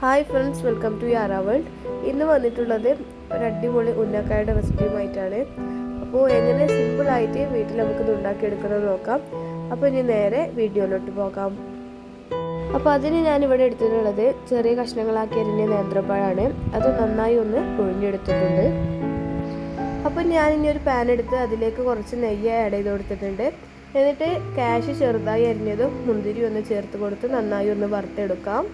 Hi friends welcome to Yara world ഇന്ന് വന്നിട്ടുള്ളത് ഒരു അടിപൊളി ഉന്നക്കായുടെ റെസിപ്പിയുമായിട്ടാണ് അപ്പോൾ എങ്ങനെ സിമ്പിളായിട്ട് വീട്ടിൽ നമുക്കിത് ഉണ്ടാക്കിയെടുക്കണമെന്ന് നോക്കാം. അപ്പോൾ ഇനി നേരെ വീഡിയോയിലോട്ട് പോകാം. അപ്പോൾ അതിന് ഞാൻ ഇവിടെ എടുത്തിട്ടുള്ളത് ചെറിയ കഷ്ണങ്ങളാക്കി അരിഞ്ഞ നേന്ത്രപ്പഴമാണ് അത് നന്നായി ഒന്ന് പുഴിഞ്ഞെടുത്തിട്ടുണ്ട് അപ്പോൾ ഞാൻ ഇനി ഒരു പാൻ എടുത്ത് അതിലേക്ക് കുറച്ച് നെയ്യ് ആഡ് ചെയ്ത് കൊടുത്തിട്ടുണ്ട്. എന്നിട്ട് കാഷ് ചെറുതായി അരിഞ്ഞതും മുന്തിരി ഒന്ന് ചേർത്ത് കൊടുത്ത് നന്നായി ഒന്ന് വറുത്തെടുക്കാം.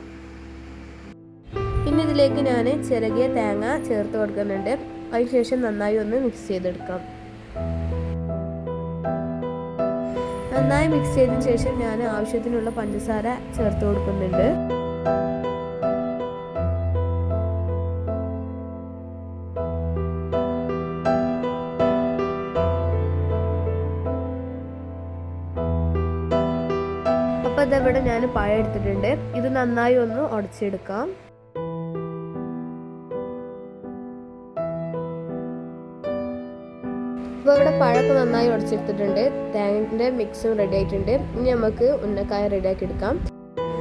ഇതിലേക്ക് ഞാൻ ചിരകിയ തേങ്ങ ചേർത്ത് കൊടുക്കുന്നുണ്ട്. അതിനുശേഷം നന്നായി ഒന്ന് മിക്സ് ചെയ്തെടുക്കാം. നന്നായി മിക്സ് ചെയ്തതിന് ശേഷം ഞാൻ ആവശ്യത്തിനുള്ള പഞ്ചസാര ചേർത്ത് കൊടുക്കുന്നുണ്ട്. അപ്പോൾ ഇതവിടെ ഞാൻ പായ എടുത്തിട്ടുണ്ട്. ഇത് നന്നായി ഒന്ന് ഉടച്ചെടുക്കാം. അപ്പോൾ ഇവിടെ പഴമൊക്കെ നന്നായി ഉടച്ചെടുത്തിട്ടുണ്ട് തേങ്ങന്റെ മിക്സും റെഡി ആയിട്ടുണ്ട്. ഇനി നമുക്ക് ഉന്നക്കായ റെഡിയാക്കി എടുക്കാം.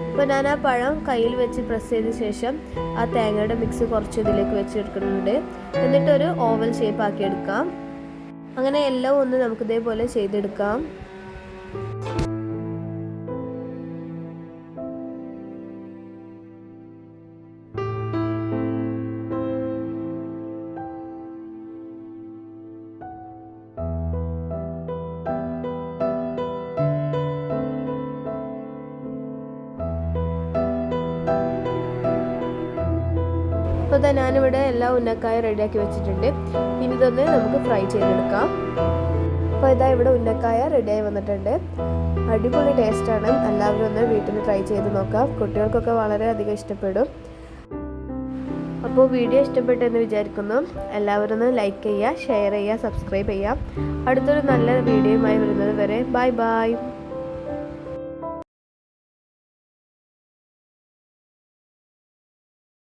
അപ്പോൾ ഞാൻ ആ പഴം കയ്യിൽ വെച്ച് പ്രസ് ചെയ്ത ശേഷം ആ തേങ്ങയുടെ മിക്സ് കുറച്ച് ഇതിലേക്ക് വെച്ച് എടുക്കുന്നുണ്ട്. എന്നിട്ടൊരു ഓവൽ ഷേപ്പ് ആക്കി എടുക്കാം. അങ്ങനെ എല്ലാം ഒന്ന് നമുക്ക് ഇതേപോലെ ചെയ്തെടുക്കാം. അപ്പോൾ തന്നെ ഞാനിവിടെ എല്ലാ ഉന്നക്കായ റെഡിയാക്കി വെച്ചിട്ടുണ്ട്. ഇനി ഇതൊന്ന് നമുക്ക് ഫ്രൈ ചെയ്തെടുക്കാം. അപ്പോൾ ഇതാ ഇവിടെ ഉന്നക്കായ റെഡിയായി വന്നിട്ടുണ്ട്. അടിപൊളി ടേസ്റ്റാണ്. എല്ലാവരും ഒന്ന് വീട്ടിൽ ട്രൈ ചെയ്ത് നോക്കാം. കുട്ടികൾക്കൊക്കെ വളരെയധികം ഇഷ്ടപ്പെടും. അപ്പോൾ വീഡിയോ ഇഷ്ടപ്പെട്ടെന്ന് വിചാരിക്കുന്നു. എല്ലാവരും ഒന്ന് ലൈക്ക് ചെയ്യുക ഷെയർ ചെയ്യുക സബ്സ്ക്രൈബ് ചെയ്യുക. അടുത്തൊരു നല്ല വീഡിയോയുമായി വരുന്നത് വരെ. Bye bye